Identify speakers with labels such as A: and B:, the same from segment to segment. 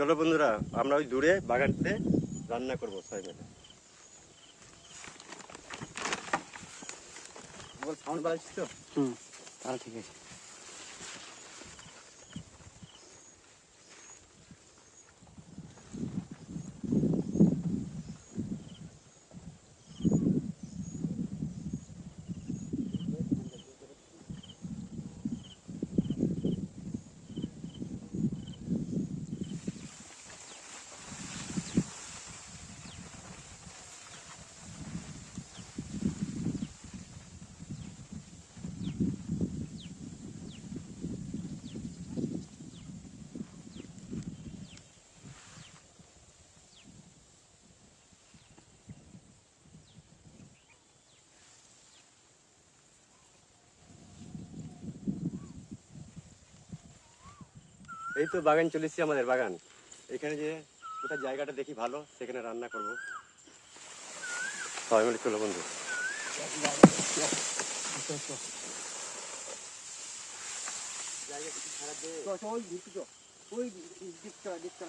A: চলো বন্ধুরা আমরা ওই দূরে বাগানতে রান্না করব সবাই মিলে। সাউন্ড বাড়াচ্ছি তো?
B: হুম তাহলে ঠিক আছে।
A: এই তো বাগান চলেছি আমাদের বাগান। এখানে যে কোথায় জায়গাটা দেখি ভালো, সেখানে রান্না করব। সবাই মিলে চলো বন্ধু।
B: ওই দিকটা।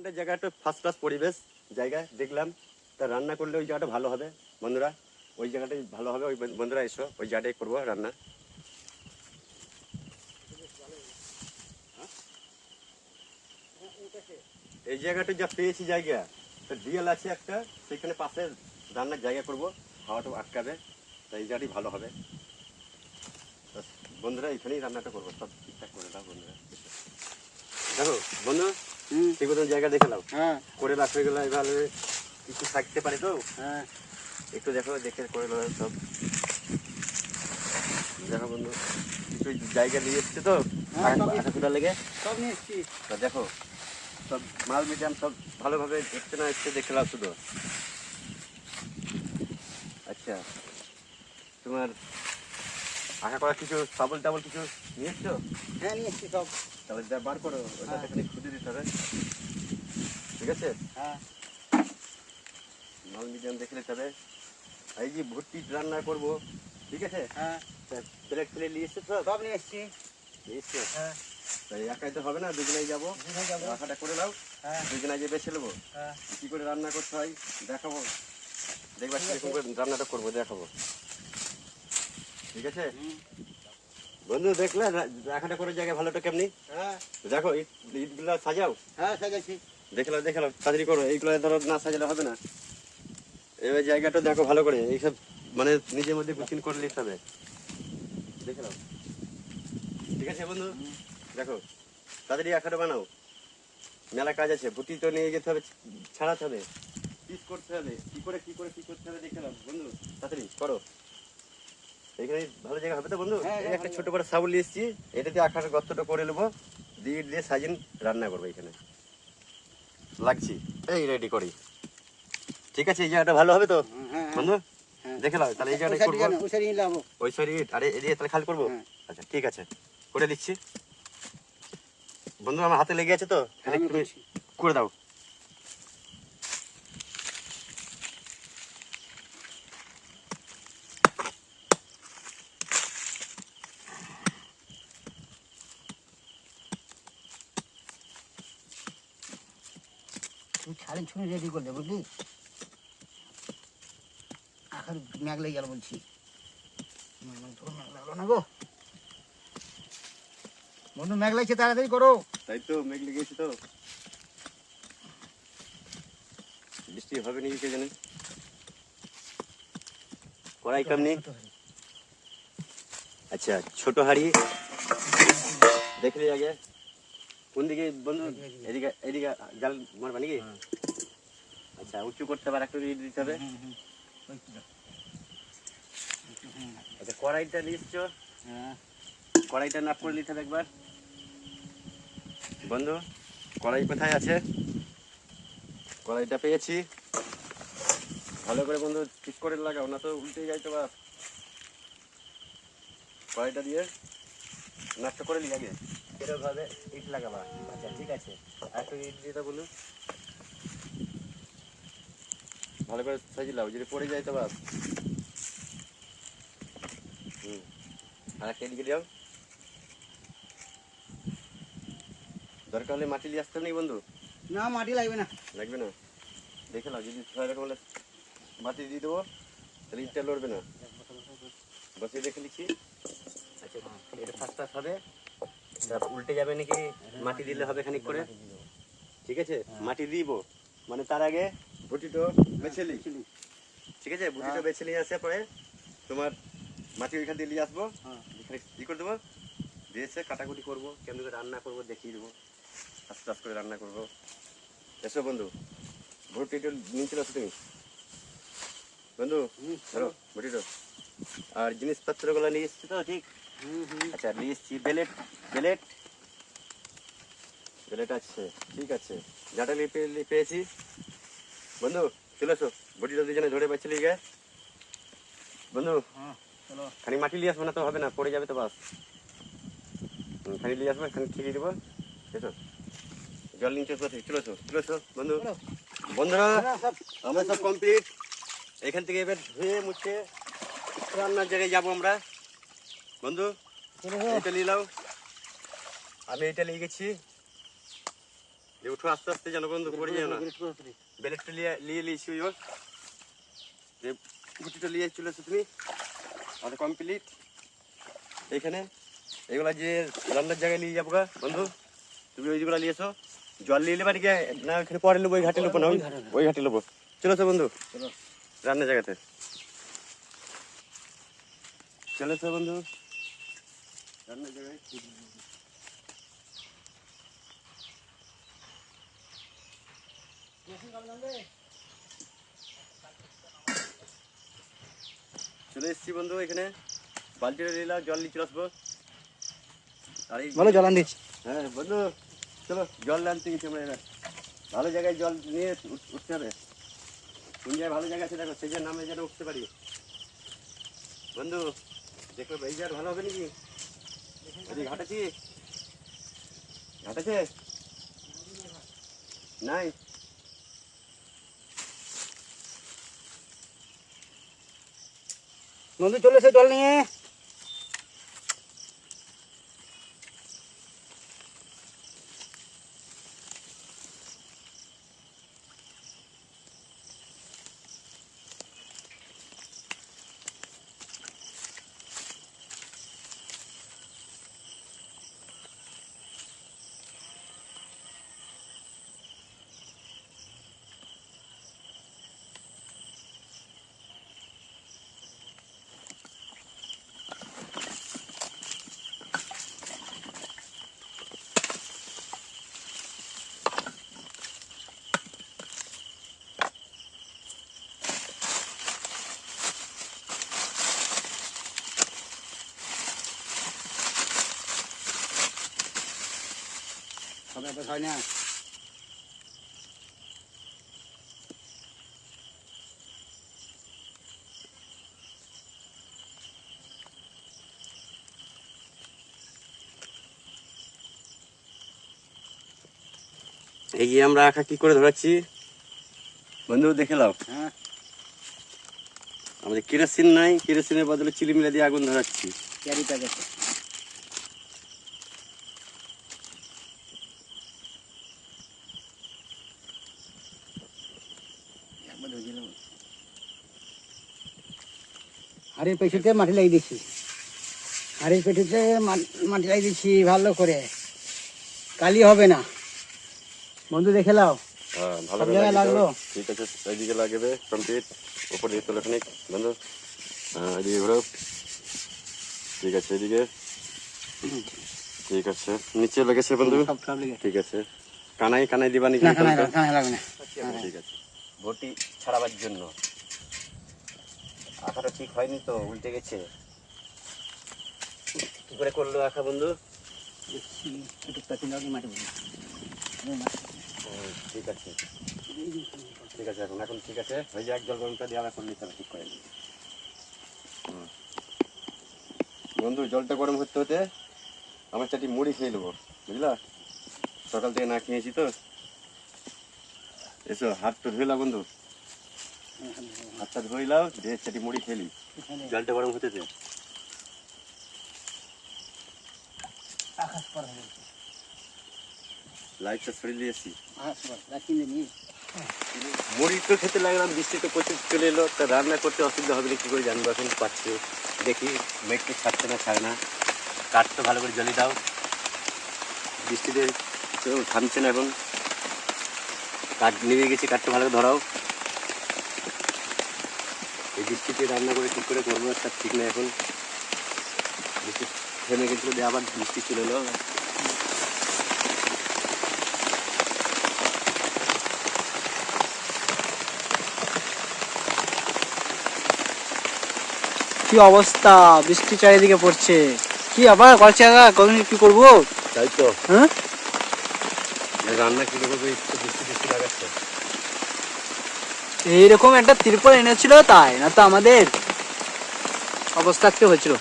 A: ঠান্ডা জায়গাটা ফার্স্ট ক্লাস পরিবেশ জায়গা, দেখলাম। তা রান্না করলে ওই জায়গাটা ভালো হবে। বন্ধুরা, ওই জায়গাটাই ভালো হবে। ওই বন্ধুরা এসো, ওই জায়গাটাই করব রান্না। এই জায়গাটা যা পেয়েছি জায়গা, তো ডিএল আছে একটা। সেখানে পাশে রান্নার জায়গা করব। হাওয়াটা আটকাবে। তাই এই জায়গাটাই ভালো হবে। তা বন্ধুরা, এখানেই রান্নাটা করব। সব ঠিকঠাক করে দাও বন্ধুরা। দেখো, বন্ধু
B: হুম
A: ঠিক মতন জায়গা দেখে নাও।
B: হ্যাঁ।
A: করে রাখতে গেলে এভাবে কিছু থাকতে পারে তো?
B: হ্যাঁ।
A: একটু দেখো দেখে করে সব। দেখো বন্ধু কিছু জায়গা নিয়ে এসছে তো?
B: হ্যাঁ, সব
A: লেগে?
B: সব নিয়ে এসছি।
A: তা দেখো সব মাল মিডিয়াম সব ভালোভাবে দেখতে না এসছে দেখে নাও শুধু। আচ্ছা তোমার আশা করা কিছু সাবল টাবল কিছু নিয়ে এসছো?
B: হ্যাঁ নিয়ে এসছি সব।
A: তাহলে যা বার করো ওটা
B: হ্যাঁ।
A: এখানে খুঁজে দিতে হবে। ঠিক আছে?
B: হ্যাঁ।
A: মাল মিডিয়াম দেখে নিতে হবে। আর এই যে ভর্তি রান্না করব ঠিক আছে?
B: হ্যাঁ।
A: প্লেট প্লেট নিয়ে এসছো তো?
B: সব নিয়ে এসছি।
A: এসছো?
B: হ্যাঁ।
A: তাই একাই তো হবে না দুজনেই যাব। রাখাটা করে নাও।
B: হ্যাঁ।
A: দুজনে যে বেছে নেব।
B: হ্যাঁ।
A: কি করে রান্না করতে হয় দেখাবো। দেখবা
B: ঠিক
A: করে রান্নাটা করব দেখাবো। ঠিক আছে। বন্ধু দেখলে? রাখাটা করে জায়গায় ভালোটা কেমনি?
B: হ্যাঁ।
A: দেখো ইটগুলো সাজাও।
B: হ্যাঁ সাজাইছি
A: দেখে নাও দেখে নাও তাড়াতাড়ি করো। এইগুলো ধরো না সাজালে হবে না। এবার জায়গাটা দেখো ভালো করে। এইসব মানে নিজের মধ্যে গুছিন করে নিতে হবে। দেখে নাও। ঠিক আছে বন্ধু? দেখো তাড়াতাড়ি আখাটা বানাও। মেলা কাজ আছে বুটি তো নিয়ে যেতে হবে ছাড়াতে হবে। পিস করতে হবে। কি করে কি করে কি করতে হবে দেখে নাও বন্ধু। তাড়াতাড়ি করো। এখানে ভালো জায়গা হবে তো বন্ধু?
B: হ্যাঁ,
A: এই
B: হ্যাঁ,
A: একটা ছোট সাবল এসেছি। এটাতে গর্তটা করে নেব। দিয়ে দিয়ে সাজিন রান্না করব এখানে। লাগছি। এই রেডি করি। ঠিক আছে এই জায়গাটা ভালো হবে তো?
B: হ্যাঁ,
A: বন্ধু। দেখে নাও তাহলে এই জায়গাটা করব।
B: ওই
A: সরি আরে এদিকে তাহলে খালি করব। আচ্ছা ঠিক আছে। করে দিচ্ছি। বন্ধু আমার হাতে লেগে আছে তো? করে দাও।
B: ছাড়ি রেডি করলে বুঝলি? এখন ম্যাগ লেগে গেল বলছি। লাগল না গো? বন্ধু ম্যাগ লাগছে তাড়াতাড়ি করো।
A: তাই তো লেগেছে তো। বৃষ্টি হবে নাকি কে জানে কড়াই কেমনি আচ্ছা ছোট হাড়ি। দেখলি আগে। কোন দিকে বন্ধু? এদিকে এদিকে। জাল মারবা নাকি? আচ্ছা উঁচু করতে হবে একটু ইট দিতে হবে। আচ্ছা কড়াইটা নিচ্ছো।
B: হ্যাঁ।
A: কড়াইটা নাপ করে নিতে হবে একবার। বন্ধু কড়াই কোথায় আছে? কড়াইটা পেয়েছি। ভালো করে বন্ধু ঠিক করে লাগাও না তো উল্টে যাই তো বা কড়াইটা দিয়ে নাটটা করে নিই আগে। এরকমভাবে ইট লাগাবা। আচ্ছা ঠিক আছে। আর একটু ইট দিয়ে বলুন ভালো করে সাজিয়ে লাও যদি পড়ে যায় তো বাস। হুম। আর একটা এদিকে দিও দরকার হলে মাটি নিয়ে আসতে নেই বন্ধু?
B: না মাটি লাগবে না।
A: লাগবে না? দেখে নাও যদি ছয় রকম হলে মাটি দিয়ে দেবো তাহলে ইটটা লড়বে না। বসিয়ে দেখে লিখি। আচ্ছা এটা ফার্স্ট ফার্স্ট হবে। উল্টে যাবে নাকি মাটি দিলে হবে খানিক করে? ঠিক আছে? মাটি দিব। মানে তার আগে বুটিটো বেছে লি ঠিক আছে বুটিটো বেছে নিয়ে আসার পরে তোমার মাটি ওইখান দিয়ে নিয়ে আসব।
B: হ্যাঁ।
A: এখানে ই করে দেবো। দিয়েছে কাটাকুটি করব কেমন করে রান্না করব দেখিয়ে দেবো। আস্তে আস্তে করে রান্না করব। এসো বন্ধু ভুটিটো নিয়ে চলে আসো তুমি। বন্ধু ধরো ভুটিটো আর জিনিসপত্রগুলো নিয়ে এসছি তো ঠিক? আচ্ছা নিয়ে এসছি বেলেট বেলেট। বেলেট আছে ঠিক আছে। যাটা পেয়েছি বন্ধু চলে এসো। বটিটা দুজনে ধরে পাচ্ছিলি গে বন্ধু
B: হ্যাঁ
A: খানি মাটি নিয়ে আসব না তো হবে না পড়ে যাবে তো বাস। খানি নিয়ে আসব খানি ঠিকই দেবো। এসো। জল নিয়ে চলে চলে এসো চলে এসো বন্ধু। বন্ধুরা
B: হ্যাঁ,
A: আমরা সব কমপ্লিট এখান থেকে এবার ধুয়ে মুছে রান্নার জায়গায় যাব আমরা। বন্ধু এটা নিয়ে নাও। আমি এটা নিয়ে গেছি। উঠো আস্তে আস্তে যেন বন্ধু পড়ে যাও না। বেলেটটা নিয়ে নিয়ে নিয়েছি ওই যে গুটিটা নিয়ে চলে এসো তুমি আমাদের কমপ্লিট এইখানে এগুলা যে রান্নার জায়গায় নিয়ে যাব গা বন্ধু তুমি ওইগুলো নিয়ে এসো। জল নিয়ে নেবা নাকি না এখানে পরে নেব ওই ঘাটে নেব না ওই- ওই ঘাটে নেব। চলো তো বন্ধু রান্নার জায়গাতে। চলে এসো বন্ধু। রান্নার জায়গায় চলে এসেছি বন্ধু এখানে। বালতিটা নিলাম জল নিয়ে চলে আসব আর এই
B: বলো জল আনদিচ্ছি
A: হ্যাঁ বন্ধু চলো জল আনতে গেছি আমরা এবার। ভালো জায়গায় জল নিয়ে উঠতে হবে। কোন জায়গায় ভালো জায়গা আছে দেখো সেই জায়গার নামে যেন উঠতে পারি। বন্ধু দেখো এই জায়গার ভালো হবে নাকি? ঘাট আছে? ঘাট আছে? নাই?
B: বন্ধু চলেছে জল নিয়ে। ব্যাপার হয় না
A: এই যে আমরা আঁকা কি করে ধরাচ্ছি বন্ধু দেখে নাও।
B: হ্যাঁ।
A: আমাদের কেরোসিন নাই কেরোসিনের বদলে চিলি মিলে দিয়ে আগুন ধরাচ্ছি।
B: Carry packet. হাড়ির পেছুতে মাটি লাগিয়ে দিচ্ছি হাড়ির পেছুতে মা- মাটি লাগিয়ে দিচ্ছি ভালো করে। কালি হবে না। বন্ধু দেখে লাও
A: হ্যাঁ ভালো করে।
B: লাগল?
A: ঠিক আছে এইদিকে লাগবে কমপ্লিট উপর দিকে তোলো খানিক বন্ধু। হ্যাঁ এদিকে ঘোরো ঠিক আছে এদিকে। ঠিক আছে। নিচে লেগেছে বন্ধু। ঠিক আছে। কানাই কানাই দিবা নাকি ঠিক আছে। ভর্তি ছাড়াবার জন্য। আঁকাটা ঠিক হয়নি তো উল্টে গেছে। কি করে করল আঁকা বন্ধু?
B: একটু পেছন মাটি
A: ও, ঠিক আছে। ঠিক আছে এখন এখন ঠিক আছে। ওই যে এক জল গরমটা দিয়ে আবার করে নিতে হবে ঠিক করে হুম। বন্ধু জলটা গরম হতে হতে আমার চারটি মুড়ি খেয়ে নেব বুঝলা? সকাল থেকে না খেয়েছি তো। এসো হাত তো ধুইলা বন্ধু। হাতটা ধুইলাও দিয়ে চারটি মুড়ি খেলি জলটা গরম হতে দে। লাইটটা সরিয়ে দিয়েছি মুড়ি তো খেতে লাগলাম বৃষ্টি তো প্রচুর চলে এলো তা রান্না করতে অসুবিধা হবে কি করে জানব এখন পাচ্ছি। দেখি মেঘ তো ছাড়ছে না ছাড়ে না। কাঠ তো ভালো করে জ্বলি দাও। বৃষ্টিতে থামছে না এখন। কাঠ নেমে গেছে কাঠটা ভালো করে ধরাও। বৃষ্টিতে রান্না করে ঠিক করে করব তার ঠিক না এখন। বৃষ্টি থেমে গেছিল দিয়ে আবার বৃষ্টি চলে এলো
C: কি অবস্থা? বৃষ্টি চারিদিকে পড়ছে। কি আবার কলসি আগা কি করব?
A: তাই তো।
C: হ্যাঁ?
A: রান্না কি করব? বৃষ্টি বৃষ্টি লাগাচ্ছে।
C: এইরকম একটা তিরপল এনেছিল তাই না তো আমাদের অবস্থা একটু হয়েছিল।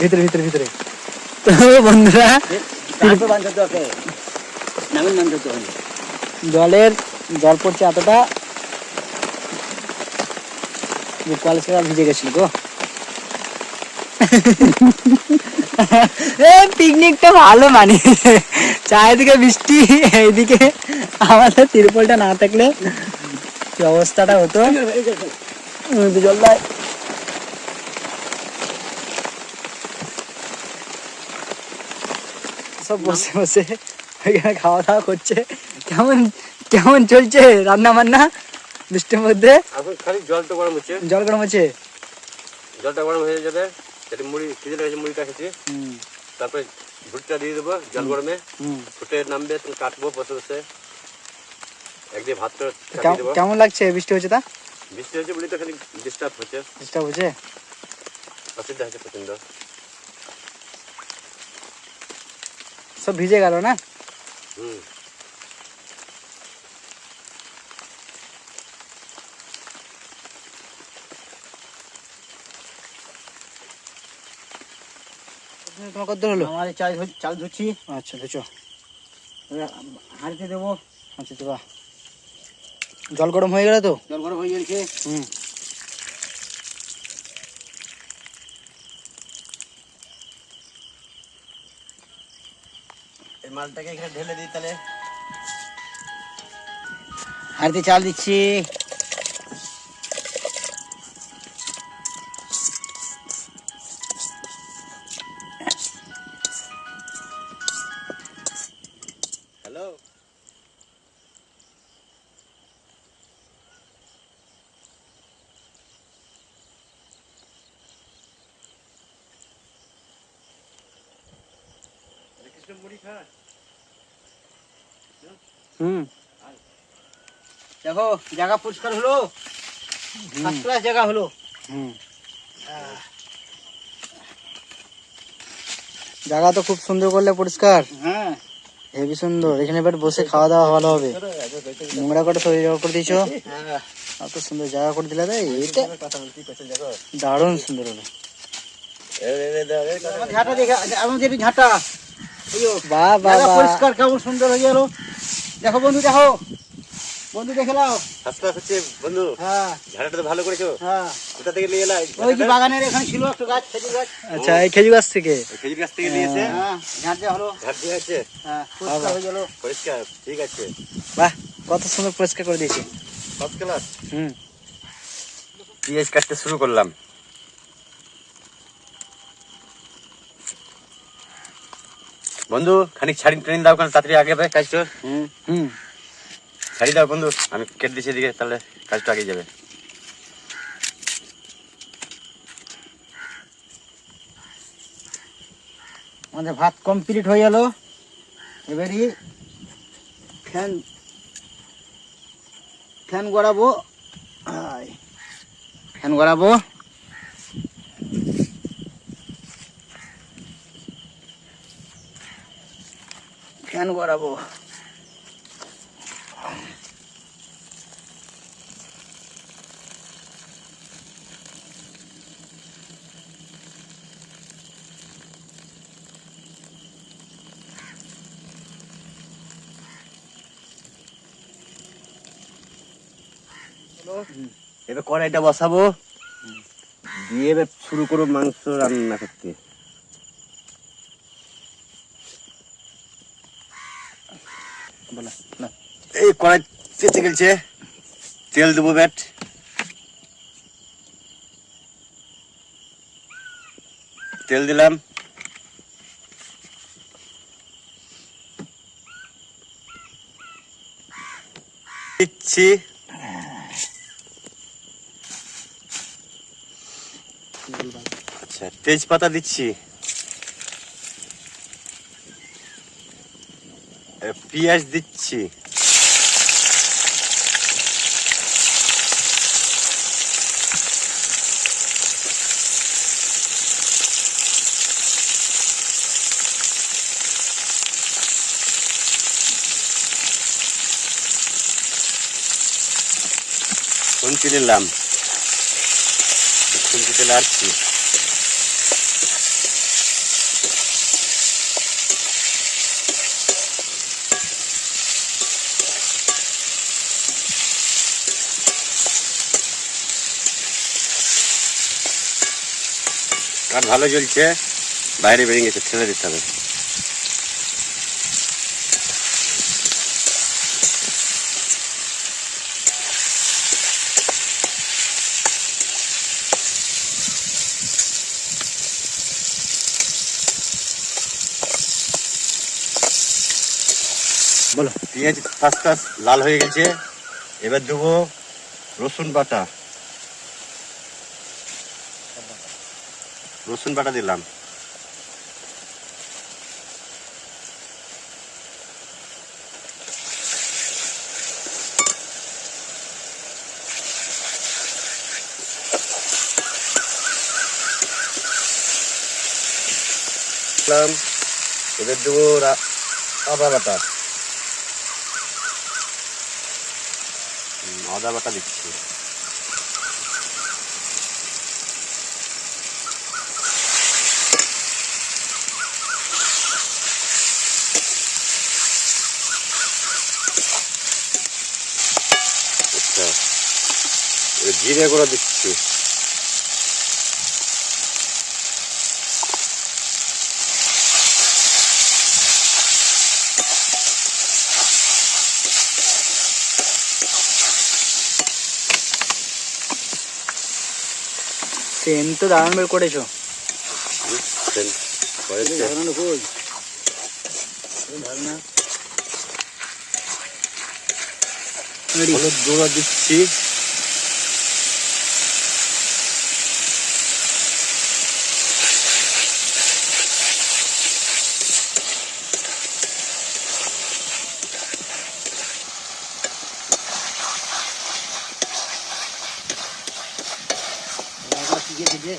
C: ভিতরে ভিতরে ভিতরে। তো বন্ধুরা জলের জল পড়ছে এতটা। যে কলেজ ভিজে গেছিল গো। পিকনিকটা ভালো মানে। চারিদিকে বৃষ্টি এইদিকে আমাদের তিরপলটা না থাকলে কি অবস্থাটা হতো? জল সব বসে বসে খাওয়া দাওয়া করছে। কেমন কেমন চলছে রান্না বান্না বৃষ্টির মধ্যে?
A: এখন খালি জলটা গরম হচ্ছে।
C: জল গরম আছে
A: জলটা গরম হয়ে যাবে। সেটা মুড়ি খিদে লেগেছে মুড়িটা খেতে তারপরে ভুটটা দিয়ে দেবো জল গরমে ফুটে নামবে তুমি কাটবো বসে বসে একদিকে ভাতটা চাপিয়ে দেবো
C: কেমন লাগছে বৃষ্টি হচ্ছে তা
A: বৃষ্টি হচ্ছে বলে তো খালি ডিস্টার্ব হচ্ছে
C: ডিস্টার্ব হচ্ছে
A: অসুবিধা হচ্ছে প্রচণ্ড
C: সব ভিজে গেল না
A: হুম
C: তোমার কত হলো?
B: আমার চাল চাল ধুচ্ছি।
C: আচ্ছা
B: এবার হাঁড়িতে দেবো।
C: আচ্ছা তো বাহ। জল গরম হয়ে গেল তো?
B: জল গরম হয়ে গেছে।
C: হুম।
A: এই মালটাকে এখানে ঢেলে দিই তাহলে।
B: হাঁড়িতে চাল দিচ্ছি।
A: কৃষ্ণ মুড়ি খা।
C: হুম?
B: দেখো জায়গা পরিষ্কার হলো। ফার্স্ট ক্লাস জায়গা হলো।
C: হুম। জায়গা তো খুব সুন্দর করলে পরিষ্কার।
B: হ্যাঁ।
C: হেবি সুন্দর। এখানে এবার বসে খাওয়া দাওয়া ভালো হবে। নোংরা করে তৈরি করে দিয়েছ?
B: হ্যাঁ।
C: এত সুন্দর জায়গা করে দিলে তাই এইটা দারুণ সুন্দর হলো
B: ঝাঁটা দেখে আমাদের ঝাঁটা।
C: বাহ বাহ
B: পরিষ্কার কেমন সুন্দর হয়ে গেল। দেখো বন্ধু দেখো। বন্ধু দেখে নাও।
A: ক্লাস হচ্ছে বন্ধু
B: হ্যাঁ।
A: ঝাড়াটা তো ভালো করেছ।
B: হ্যাঁ।
A: কোথা থেকে নিয়ে এলাই
B: ওই যে বাগানের এখানে ছিল একটা গাছ খেজুর গাছ।
C: আচ্ছা এই খেজুর গাছ থেকে?
A: খেজুর গাছ থেকে নিয়েছে?
B: হ্যাঁ ঝাঁট দেওয়া হলো।
A: ঝাড় আছে?
B: হ্যাঁ পরিষ্কার হয়ে গেল।
A: পরিষ্কার ঠিক আছে।
C: বাহ কত সুন্দর পরিষ্কার করে দিয়েছে।
A: ফার্স্ট ক্লাস
C: হুম।
A: পিএইচ কাটতে শুরু করলাম। বন্ধু খানিক ছাড়ি ট্রেন দাও কারণ তাড়াতাড়ি আগে কাজটা।
B: হুম।
C: হুম।
A: ছাড়ি দাও বন্ধু আমি কেটে দিচ্ছি এদিকে তাহলে কাজটা আগে যাবে।
B: আমাদের ভাত কমপ্লিট হয়ে গেল। এবারই ফ্যান ফ্যান গড়াবো। ফ্যান গড়াবো। স্নান করাবো।
A: এবার কড়াইটা বসাবো। দিয়ে এবার শুরু করো মাংস রান্না করতে। কড়াই চেঁচে গেছে তেল দেবো ব্যাট। তেল দিলাম। দিচ্ছি। আচ্ছা তেজপাতা দিচ্ছি। পেঁয়াজ দিচ্ছি। শুনছি নিলাম চলে আসছি কাঠ ভালো জ্বলছে বাইরে বেরিয়ে গেছে ছেড়ে দিতে হবে
C: বলো
A: পেঁয়াজ ফার্স্ট ফার্স্ট লাল হয়ে গেছে। এবার দেবো রসুন বাটা। রসুন বাটা দিলাম। এবার দেবো আদা বাটা। হুম, আদা বাটা দিচ্ছি আচ্ছা এবার জিরে গুঁড়ো দিচ্ছি
C: সেন তো দারুণ বের করেছ?
A: হলুদ গুঁড়ো দিচ্ছি
B: লঙ্কা শিখেছে যে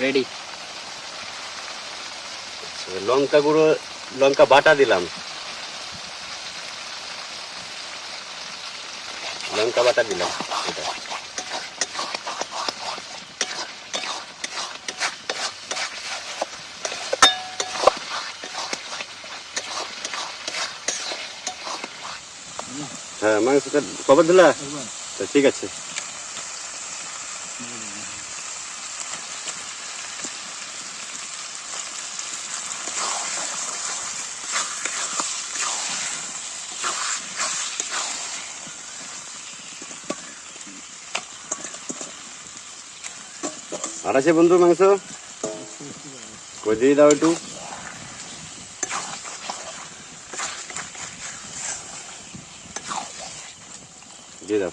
C: রেডি
A: লঙ্কা গুঁড়ো লঙ্কা বাটা দিলাম। লঙ্কা বাটা দিলাম। এটা। হ্যাঁ মাংসটা কবে দিলা? ঠিক আছে। আছে বন্ধু মাংস? কই দিয়ে দাও একটু। দিয়ে দাও।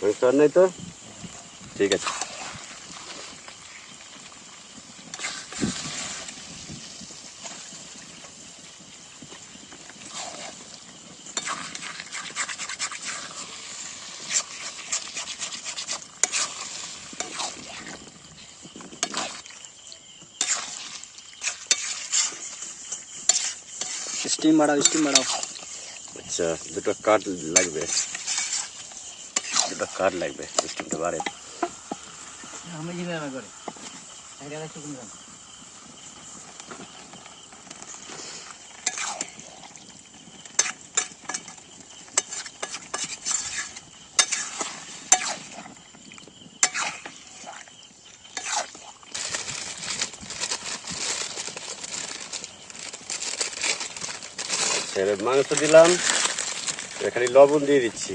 A: মাংস আর নাই তো? ঠিক আছে।
C: বাড়াও স্টিম বাড়াও
A: আচ্ছা দুটো কাঠ লাগবে। দুটো কাঠ লাগবে স্টিমটা বাড়ে
B: আমি জিনে না করে।
A: মাংস দিলাম এখানে লবণ দিয়ে দিচ্ছি।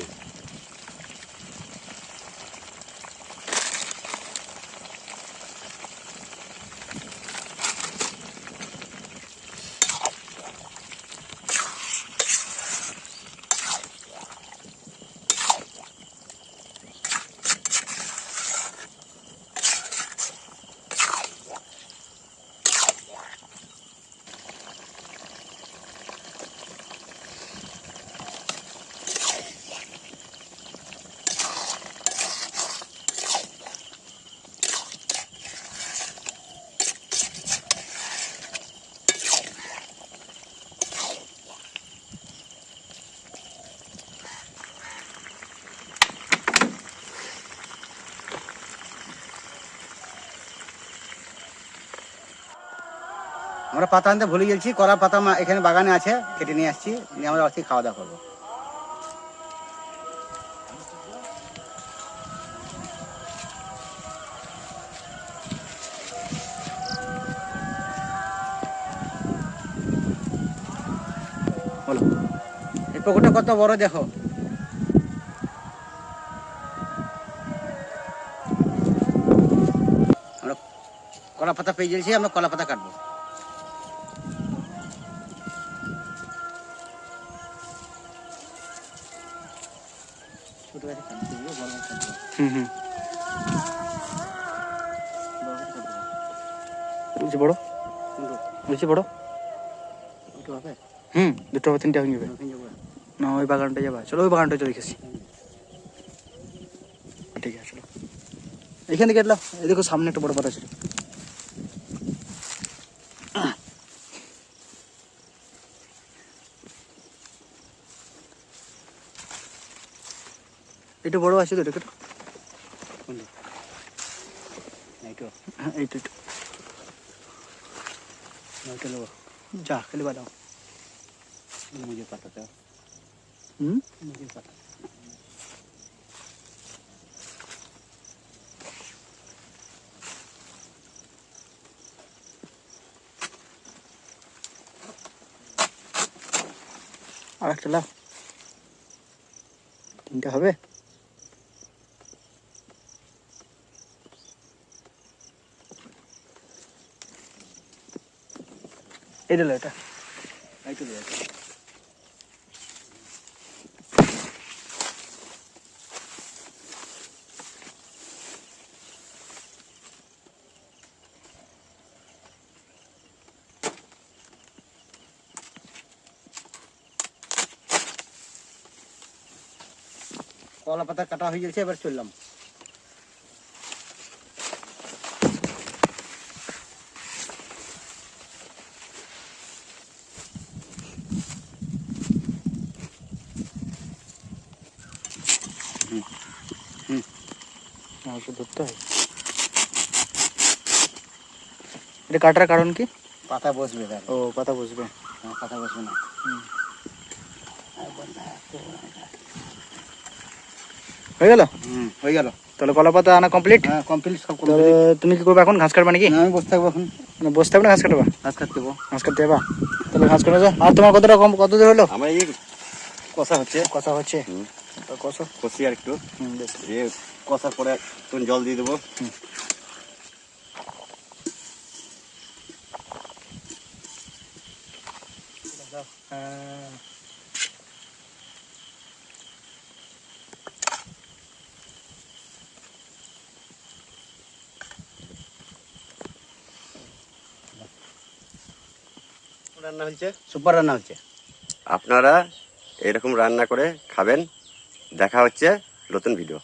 B: পাতা আনতে ভুলে গেছি কলা পাতা এখানে বাগানে আছে, কেটে নিয়ে আসছি, নিয়ে আমরা আজকে খাওয়া দাওয়া করব। পুকুরটা কত বড় দেখো। আমরা কলা পাতা পেয়ে গেছি, আমরা কলা পাতা কাটবো। কোনটো?
C: বড়? হুম দুটো বা তিনটা হয়ে যাবে। না ওই বাগানটা যাবা। চলো ওই বাগানটা চলে গেছি। ঠিক আছে চলো। এখান থেকে এলাম। এই দেখো সামনে একটা বড় পাতা ছিল এটা বড় আছে তো এটা কেটো?
B: কোনটো? এইটো?
C: হ্যাঁ এইটা এইটা।
B: ওইটো নেব।
C: যা খালি বাদাও
B: মুজির পাতাটা।
C: হুম
B: মুজির পাতা।
C: আর একটা লাও তিনটা হবে এটা এটা।
B: কলা পাতা কাটা হয়ে গেছে এবার চললাম
C: মাংস ধরতে হয়। এটা কাটার কারণ কি?
B: পাতা বসবে তার
C: ও পাতা বসবে।
B: হ্যাঁ, পাতা বসবে না।
C: হয়ে গেল?
B: হুম হয়ে গেল।
C: তাহলে কলা পাতা আনা কমপ্লিট
B: হ্যাঁ কমপ্লিট সব
C: তাহলে
B: কমপ্লিট
C: তুমি কি করবে এখন? ঘাস কাটবা নাকি?
B: আমি বসে থাকব এখন।
C: মানে বসতে হবে না ঘাস কাটবা?
B: কাজ কাটতে দেবো
C: ঘাস কাটতে যাবা? তাহলে ঘাস কাটা যাও আর তোমার কতটা কম কত দূর হলো?
A: আমার এই কষা হচ্ছে।
C: কষা হচ্ছে।
A: হুম।
C: তো কষা।
A: কষি আর একটু।
C: হুম বেশ
A: দিয়ে কষার পরে একটু জল দিয়ে দেবো।
C: হ্যাঁ।
A: রান্না হয়েছে?
B: সুপার রান্না হচ্ছে
A: আপনারা এরকম রান্না করে খাবেন। দেখা হচ্ছে নতুন ভিডিও